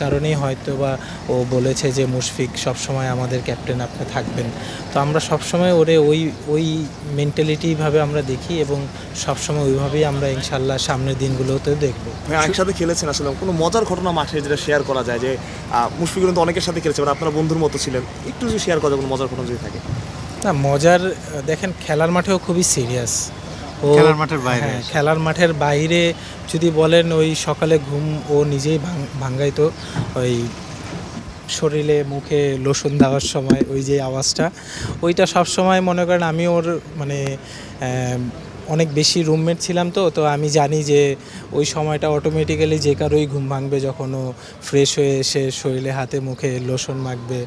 কারণেই হয়তো বা ও বলেছে যে মুশফিক সবসময় আমাদের ক্যাপ্টেন আপনি থাকবেন। তো আমরা সবসময় ওরে ওই ওই মেন্টালিটিভাবে আমরা দেখি এবং সবসময় ওইভাবেই আমরা ইনশাল্লাহ সামনের দিনগুলোতেও দেখব। একসাথে খেলেছেন আসলে। কোনো মজার ঘটনা মাঠে যেটা শেয়ার করা যায় যে আহ, মুশফিকুর কিন্তু অনেকের সাথে খেলেছে মানে আপনারা বন্ধুর মতো ছিলেন। একটু যদি শেয়ার করা যায় কোনো মজার ঘটনা যদি থাকে। না মজার দেখেন খেলার মাঠেও খুবই সিরিয়াস খেলার মাঠের বাইরে। হ্যাঁ খেলার মাঠের বাইরে যদি বলেন ওই সকালে ঘুম ও নিজেই ভাঙ- ভাঙাইতো ওই শরীরে মুখে লোশন দেওয়ার সময় ওই যে আওয়াজটা ওইটা সব সময় মনে করেন আমি ওর মানে অনেক বেশি রুমমেট ছিলাম তো তো আমি জানি যে ওই সময়টা অটোমেটিক্যালি যে কারোই ঘুম ভাঙবে যখন ও ফ্রেশ হয়ে এসে শরীরে হাতে মুখে লোশন মাখবে।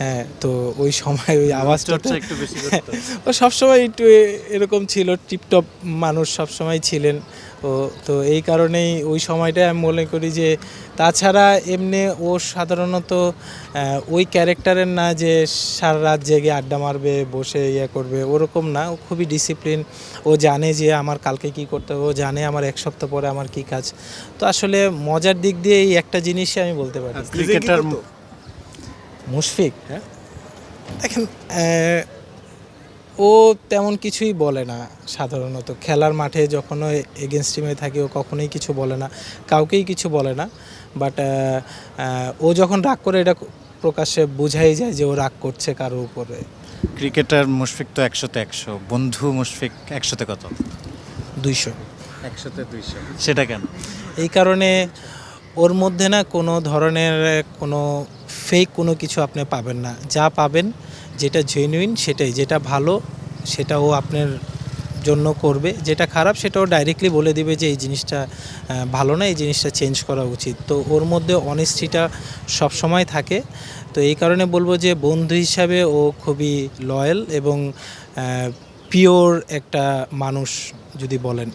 হ্যাঁ তো ওই সময় ওই আওয়াজটা একটু বেশি করতো ও সবসময় একটু এরকম ছিল টিপটপ মানুষ সবসময় ছিলেন। ও তো এই কারণেই ওই সময়টা আমি মনে করি যে তাছাড়া এমনি ও সাধারণত ওই ক্যারেক্টারের না যে সারা রাত জেগে আড্ডা মারবে বসে ইয়ে করবে ওরকম না। ও খুবই ডিসিপ্লিন ও জানে যে আমার কালকে কি করতে হবে ও জানে আমার এক সপ্তাহ পরে আমার কি কাজ। তো আসলে মজার দিক দিয়ে এই একটা জিনিসই আমি বলতে পারি। ক্রিকেটার মুশফিক? হ্যাঁ। দেখেন ও তেমন কিছুই বলে না সাধারণত। খেলার মাঠে যখন ও এগেনস্ট টিমে থাকে ও কখনোই কিছু বলে না। কাউকেই কিছু বলে না। বাট ও যখন রাগ করে এটা প্রকাশ্যে বোঝাই যায় যে ও রাগ করছে কারও উপরে। ক্রিকেটার মুশফিক তো একশোতে একশো। বন্ধু মুশফিক একশোতে কত? দুইশো। একশোতে দুইশো। সেটা কেন? এই কারণে ওর মধ্যে না কোনো ধরনের কোনো ফেক কোনো কিছু আপনি পাবেন না। যা পাবেন, যেটা জেনুইন সেটাই, যেটা ভালো সেটাও আপনার জন্য করবে। যেটা খারাপ সেটাও ডাইরেক্টলি বলে দিবে যে, এই জিনিসটা ভালো না, এই জিনিসটা চেঞ্জ করা উচিত। তো ওর মধ্যে অনেস্টিটা সবসময় থাকে। তো এই কারণে বলব যে, বন্ধু হিসাবে ও খুবই লয়াল এবং পিওর একটা মানুষ যদি বলেন।